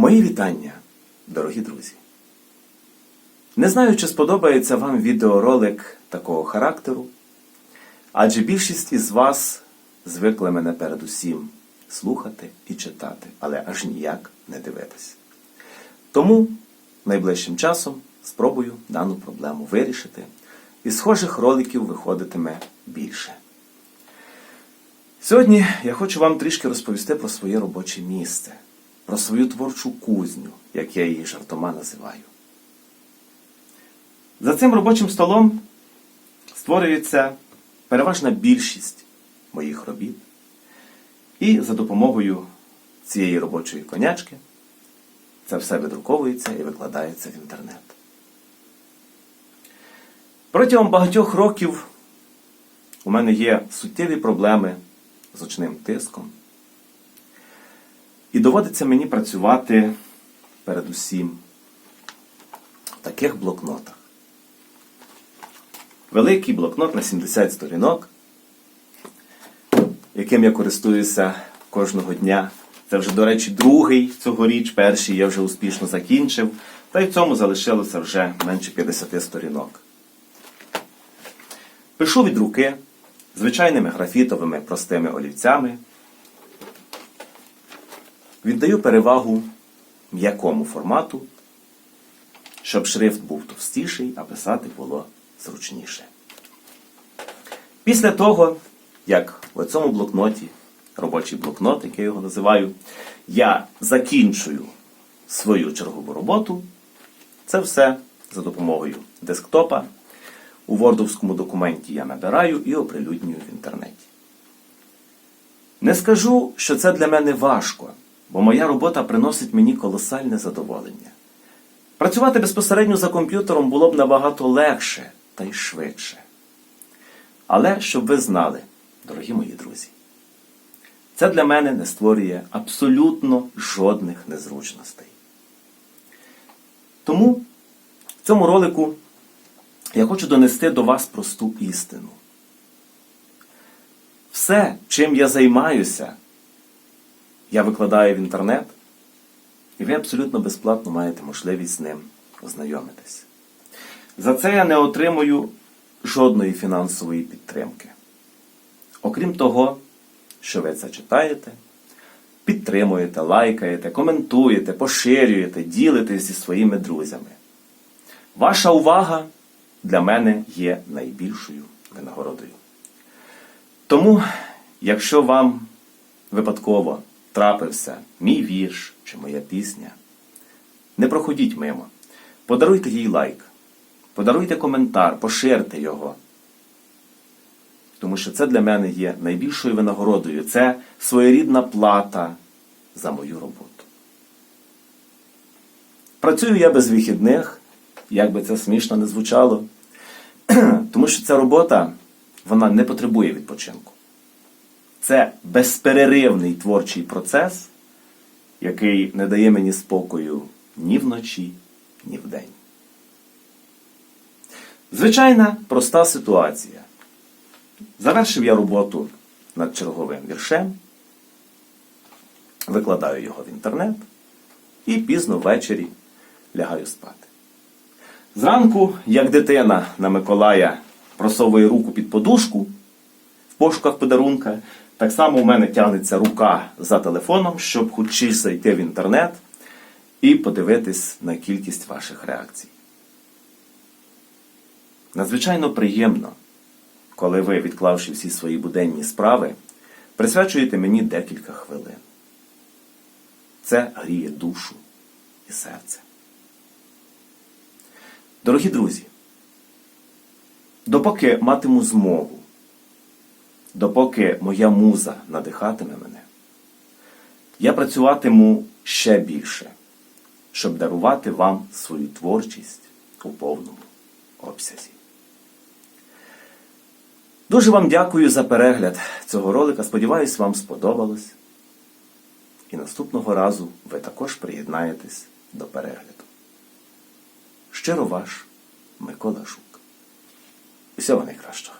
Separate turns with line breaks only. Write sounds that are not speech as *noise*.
Мої вітання, дорогі друзі. Не знаю, чи сподобається вам відеоролик такого характеру, адже більшість із вас звикли мене передусім слухати і читати, але аж ніяк не дивитись. Тому найближчим часом спробую дану проблему вирішити, і схожих роликів виходитиме більше. Сьогодні я хочу вам трішки розповісти про своє робоче місце, про свою творчу кузню, як я її жартома називаю. За цим робочим столом створюється переважна більшість моїх робіт. І за допомогою цієї робочої конячки це все видруковується і викладається в інтернет. Протягом багатьох років у мене є суттєві проблеми з очним тиском. І доводиться мені працювати передусім в таких блокнотах. Великий блокнот на 70 сторінок, яким я користуюся кожного дня. Це вже, до речі, другий цьогоріч, перший я вже успішно закінчив, та й в цьому залишилося вже менше 50 сторінок. Пишу від руки звичайними графітовими простими олівцями. Віддаю перевагу м'якому формату, щоб шрифт був товстіший, а писати було зручніше. Після того, як в цьому блокноті, робочий блокнот, як я його називаю, я закінчую свою чергову роботу, це все за допомогою десктопа. У вордовському документі я набираю і оприлюднюю в інтернеті. Не скажу, що це для мене важко, бо моя робота приносить мені колосальне задоволення. Працювати безпосередньо за комп'ютером було б набагато легше та й швидше. Але щоб ви знали, дорогі мої друзі, це для мене не створює абсолютно жодних незручностей. Тому в цьому ролику я хочу донести до вас просту істину. Все, чим я займаюся, я викладаю в інтернет, і ви абсолютно безплатно маєте можливість з ним ознайомитись. За це я не отримую жодної фінансової підтримки. Окрім того, що ви це читаєте, підтримуєте, лайкаєте, коментуєте, поширюєте, ділитесь зі своїми друзями. Ваша увага для мене є найбільшою винагородою. Тому, якщо вам випадково трапився мій вірш чи моя пісня, не проходіть мимо. Подаруйте їй лайк, подаруйте коментар, поширте його. Тому що це для мене є найбільшою винагородою. Це своєрідна плата за мою роботу. Працюю я без вихідних, як би це смішно не звучало. *clears throat* Тому що ця робота вона не потребує відпочинку. Це безперервний творчий процес, який не дає мені спокою ні вночі, ні вдень. Звичайна проста ситуація. Завершив я роботу над черговим віршем, викладаю його в інтернет і пізно ввечері лягаю спати. Зранку, як дитина на Миколая просовує руку під подушку в пошуках подарунка, так само у мене тягнеться рука за телефоном, щоб хоч зайти в інтернет і подивитись на кількість ваших реакцій. Надзвичайно приємно, коли ви, відклавши всі свої буденні справи, присвячуєте мені декілька хвилин. Це гріє душу і серце. Дорогі друзі, допоки матиму змогу, допоки моя муза надихатиме мене, я працюватиму ще більше, щоб дарувати вам свою творчість у повному обсязі. Дуже вам дякую за перегляд цього ролика. Сподіваюсь, вам сподобалось. І наступного разу ви також приєднаєтесь до перегляду. Щиро ваш Микола Жук. Усього найкращого.